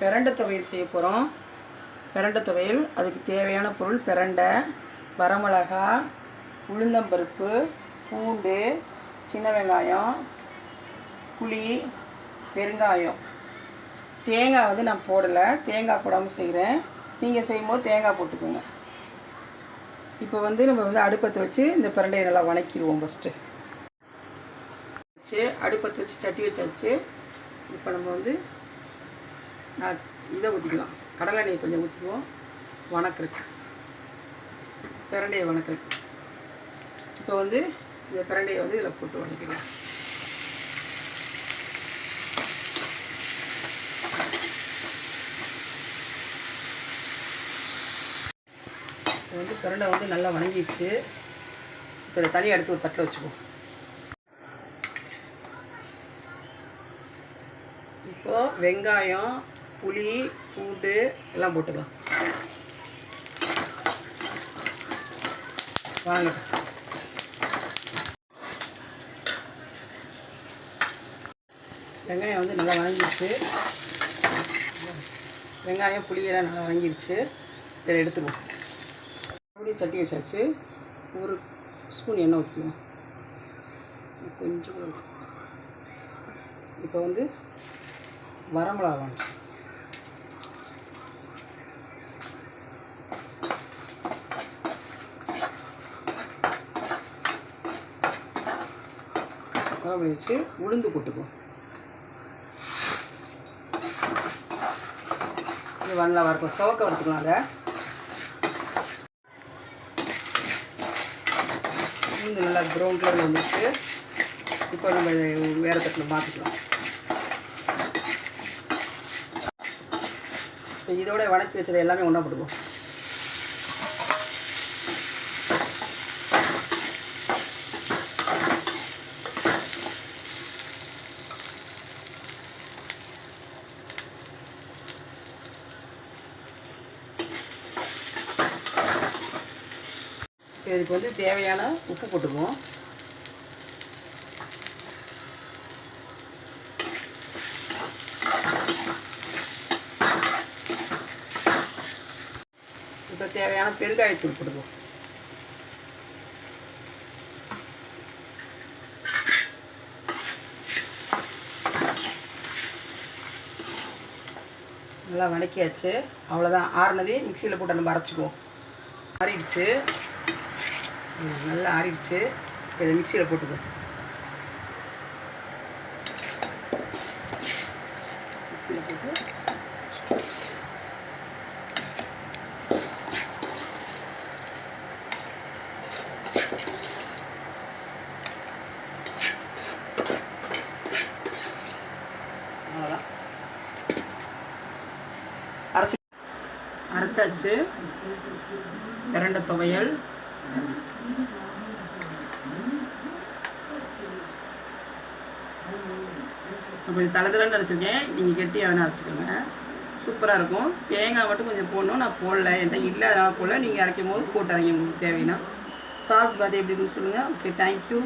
பிரண்டை துவையல் செய்ய போகிறோம் பிரண்டை துவையல் அதுக்கு தேவையான பொருள் பிரண்டை வரமிளகா உளுந்தம்பருப்பு பூண்டு சின்ன வெங்காயம் புளி பெருங்காயம். தேங்காய் வந்து நான் போடலை தேங்காய் போடாமல் செய்கிறேன் நீங்கள் செய்யும்போது தேங்காய் போட்டுக்கோங்க. இப்போ வந்து நம்ம வந்து அடுப்பத்தை வச்சு இந்த பிரண்டையை நல்லா வணக்கிடுவோம் ஃபஸ்ட்டு வச்சு அடுப்பத்தை வச்சு சட்டி வச்சாச்சு. இப்போ நம்ம வந்து இதை ஊற்றிக்கலாம் கடலை எண்ணெய் கொஞ்சம் ஊற்றிக்குவோம் வணக்கிறதுக்கு பிரண்டையை வணக்கிறதுக்கு இப்போ வந்து இந்த பிரண்டையை வந்து இதில் போட்டு வணக்கிடுவோம் இப்போ வந்து பிரண்டை வந்து நல்லா வணங்கிடுச்சு. இப்போ இதை தனியாக எடுத்து ஒரு தட்டில் வச்சுக்குவோம். இப்போ வெங்காயம் புளி பூண்டு எல்லாம் போட்டுக்கலாம். வாங்க. வெங்காயம் வந்து நல்லா வணங்கிடுச்சு வெங்காயம் புளியெல்லாம் நல்லா வணங்கிடுச்சு இதில் எடுத்துக்குவோம் அப்படியே சட்டி வச்சாச்சு. ஒரு ஸ்பூன் எண்ணெய் ஊற்றிக்கலாம் கொஞ்சம் இப்போ வந்து வரமிளகா வேணும். அப்படி வச்சு உளுந்து போட்டுக்குவோம் இது நல்லா வறுக்கும். சவக்க வறுத்துக்கலாம் அதை. உளுந்து நல்லா ப்ரௌன் கலரில் வந்துச்சு இப்போ நம்ம வேறு தட்டில் மாற்றிக்கலாம் இதோட வணக்கி வச்சதை எல்லாமே ஒன்றா போட்டுக்குவோம் இதுக்கு வந்து தேவையான உப்பு போட்டுக்குவோம். இப்போ தேவையான பெருங்காயத்தூள் போட்டுக்குவோம். நல்லா வணக்கியாச்சு. அவ்வளோதான் ஆறுனதே மிக்சியில் போட்டு நம்ம அரைச்சிக்குவோம். ஆறிடுச்சு நல்லா ஆறிடுச்சு. இப்போ இதை மிக்சியில் போட்டுக்கோ. மிக்சியில் போட்டு. அரைச்சி அரைச்சாச்சு. இரண்ட துவையல். கொஞ்சம் தலை தலைன்னு அரைச்சிருக்கேன் நீங்கள் கெட்டியாக வேணால் அரைச்சிக்கோங்க. சூப்பராக இருக்கும். தேங்காய் மட்டும் கொஞ்சம் போடணும். நான் போடல. என்கிட்ட இல்லை அதனால் போடல. நீங்கள் அரைக்கும் போது போட்டு அரைங்க. உங்களுக்கு தேவைன்னா. சாப்பிட்டு பார்த்து எப்படி இருக்குன்னு சொல்லுங்கள் ஓகே தேங்க்யூ